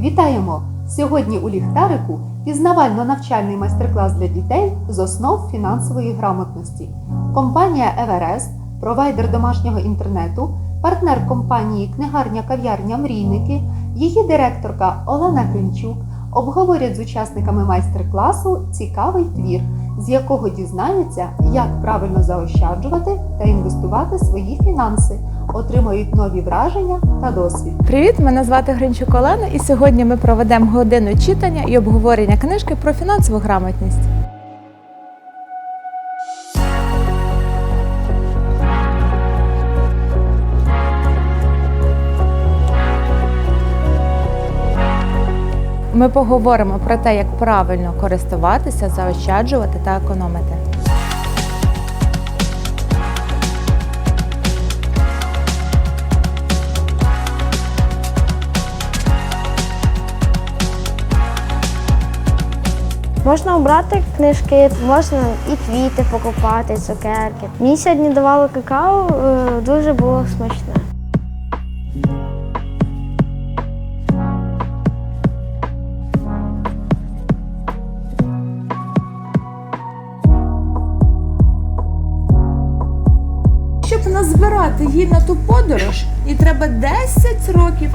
Вітаємо! Сьогодні у ліхтарику пізнавально-навчальний майстер-клас для дітей з основ фінансової грамотності. Компанія Еверест, провайдер домашнього інтернету, партнер компанії Книгарня кав'ярня Мрійники, її директорка Олена Гринчук обговорять з учасниками майстер-класу цікавий твір, з якого дізнаються, як правильно заощаджувати та інвестувати свої фінанси, отримають нові враження та досвід. Привіт, мене звати Гринчук Олена, і сьогодні ми проведемо годину читання і обговорення книжки про фінансову грамотність. Ми поговоримо про те, як правильно користуватися, заощаджувати та економити. Можна обрати книжки, можна і квіти покупати, і цукерки. Мені сьогодні давали какао, е, дуже було смачне. Щоб назбирати її на ту подорож, їй треба 10 років.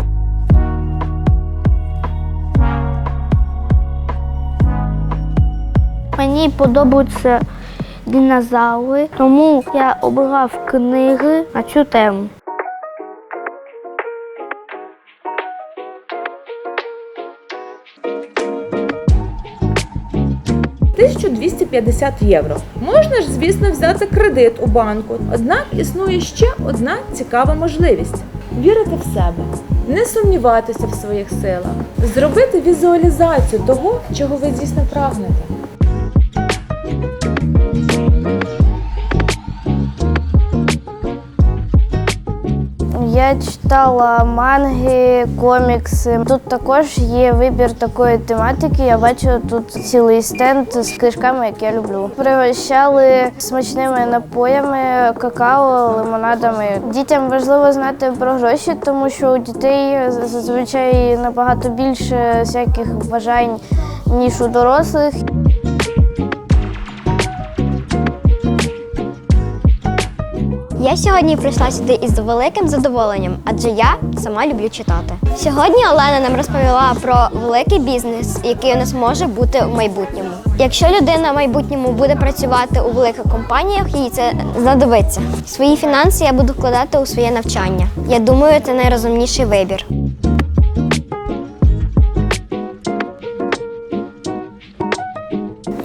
Мені подобаються динозаври, тому я обирав книги на цю тему. – 1250 євро. Можна ж, звісно, взяти кредит у банку. Однак існує ще одна цікава можливість: вірити в себе, не сумніватися в своїх силах, зробити візуалізацію того, чого ви дійсно прагнете. Я читала манги, комікси. Тут також є вибір такої тематики. Я бачу тут цілий стенд з книжками, які я люблю. Пригощали смачними напоями, какао, лимонадами. Дітям важливо знати про гроші, тому що у дітей зазвичай набагато більше всяких бажань ніж у дорослих. Я сьогодні прийшла сюди із великим задоволенням, адже я сама люблю читати. Сьогодні Олена нам розповіла про великий бізнес, який у нас може бути в майбутньому. Якщо людина в майбутньому буде працювати у великих компаніях, їй це знадобиться. Свої фінанси я буду вкладати у своє навчання. Я думаю, це найрозумніший вибір.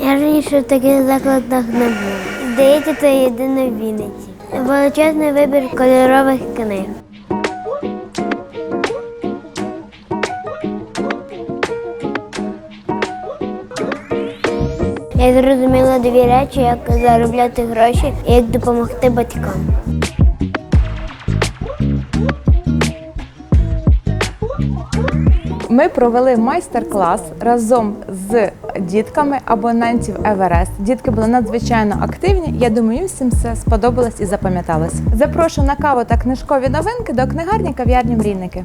Я раніше в таких закладах не був. Здається, це єдине в Вінниці. Величезний вибір кольорових книг. Я зрозуміла дві речі, як заробляти гроші і як допомогти батькам. Ми провели майстер-клас разом з дітками абонентів Еверест. Дітки були надзвичайно активні. Я думаю, всім все сподобалось і запам'яталось. Запрошую на каву та книжкові новинки до книгарні кав'ярні Мрійники.